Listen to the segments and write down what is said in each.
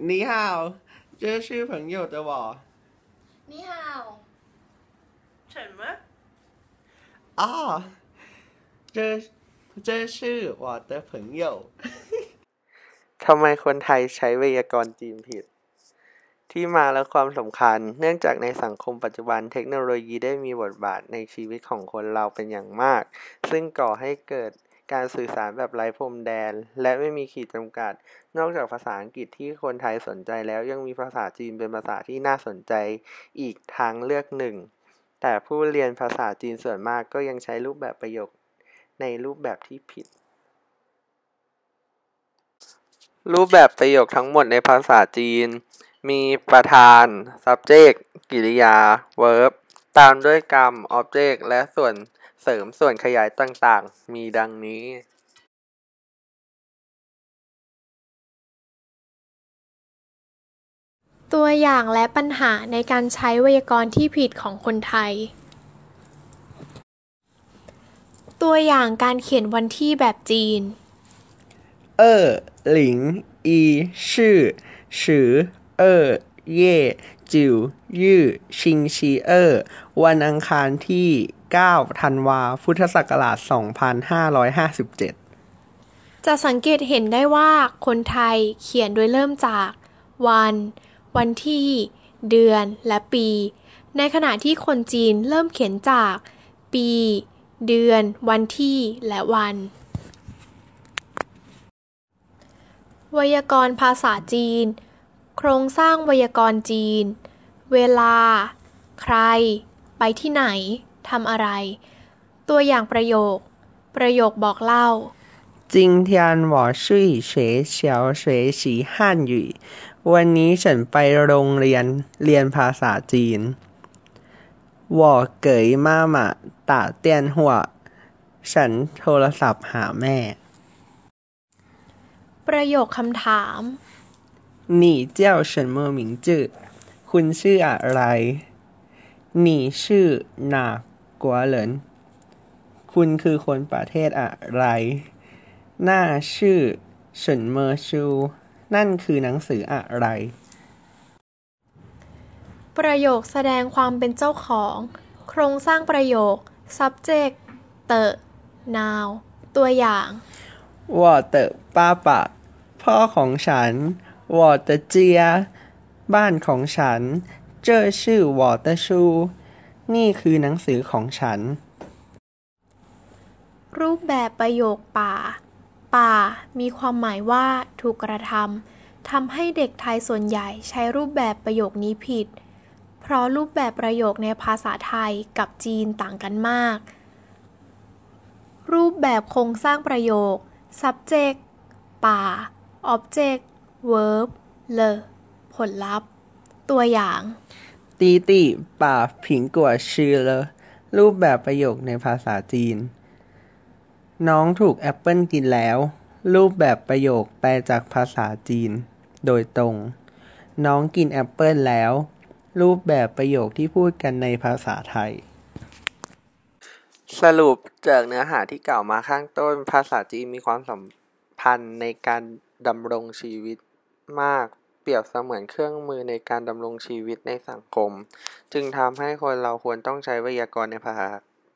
你好，这是朋友的我。你好，什么？哦，这这是我的朋友 ทำไมคนไทยใช้ไวยากรณ์จีนผิด ที่มาและความสำคัญ เนื่องจากในสังคมปัจจุบันเทคโนโลยีได้มีบทบาทในชีวิตของคนเราเป็นอย่างมาก ซึ่งก่อให้เกิด การสื่อสารแบบไร้พรมแดน และไม่มีขีดจำกัด นอกจากภาษาอังกฤษที่คนไทยสนใจแล้วยังมีภาษาจีนเป็นภาษาที่น่าสนใจอีกทางเลือกหนึ่ง แต่ผู้เรียนภาษาจีนส่วนมากก็ยังใช้รูปแบบประโยคในรูปแบบที่ผิด รูปแบบประโยคทั้งหมดในภาษาจีน มีประธาน subject กริยา verb ตามด้วยกรรม object และส่วน เสริมส่วนขยายต่างๆ มีดังนี้ตัวอย่างและปัญหาในการใช้ไวยากรณ์ที่ผิดของคนไทย ตัวอย่างการเขียนวันที่แบบจีน เออหลิง อีชื่อชือเออเย่จิวยื่อชิงชีเออวันอังคารที่ 9ธันวาพุทธศักราช 2557 จะสังเกตเห็นได้ว่าคนไทยเขียนโดยเริ่มจาก วัน วันที่ เดือน และปี ในขณะที่คนจีนเริ่มเขียนจาก ปี เดือน วันที่ และวัน ไวยากรณ์ภาษาจีน โครงสร้างไวยากรณ์จีน เวลา ใคร ไปที่ไหน ทำอะไร ตัวอย่างประโยค ประโยคบอกเล่า今天我去学校学习汉语วันนี้ฉันไปโรงเรียนเรียนภาษาจีน我给妈妈打电话ฉันโทรศัพท์หาแม่ ประโยคคำถาม你叫什么名字คุณชื่ออะไร你是哪 กัวเหลิน คุณคือคนประเทศอะไร หน้าชื่อเฉินเมอร์ชู นั่นคือหนังสืออะไร ประโยคแสดงความเป็นเจ้าของ โครงสร้างประโยค subject เตอ now ตัวอย่างวอเตอร์ป้าปะ พ่อของฉันวอเตอร์เจีย บ้านของฉัน เจอชื่อวอเตอร์ชู นี่คือหนังสือของฉัน รูปแบบประโยคป่า ป่า มีความหมายว่า ถูกกระทำทำให้เด็กไทยส่วนใหญ่ใช้รูปแบบประโยคนี้ผิด เพราะรูปแบบประโยคในภาษาไทยกับจีนต่างกันมาก รูปแบบโครงสร้างประโยค subject ป่า object verb เลผลลัพธ์ ตัวอย่าง ตีตีป่าผิงกัวชื่อเลยรูปแบบประโยคในภาษาจีน น้องถูกแอปเปิลกินแล้ว รูปแบบประโยคแปลจากภาษาจีน โดยตรง น้องกินแอปเปิลแล้ว รูปแบบประโยคที่พูดกันในภาษาไทย สรุปจากเนื้อหาที่กล่าวมาข้างต้น ภาษาจีนมีความสัมพันธ์ในการดำรงชีวิตมาก เปรียบเสมือนเครื่องมือในการดำรงชีวิตในสังคม จึงทำให้คนเราควรต้องใช้ไวยากรณ์ในภาษา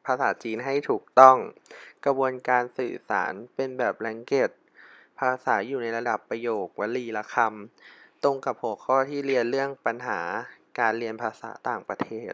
ภาษาจีนให้ถูกต้อง กระบวนการสื่อสารเป็นแบบแรงเกตภาษาอยู่ในระดับประโยควลีละคำ ตรงกับหัวข้อที่เรียนเรื่องปัญหาการเรียนภาษาต่างประเทศ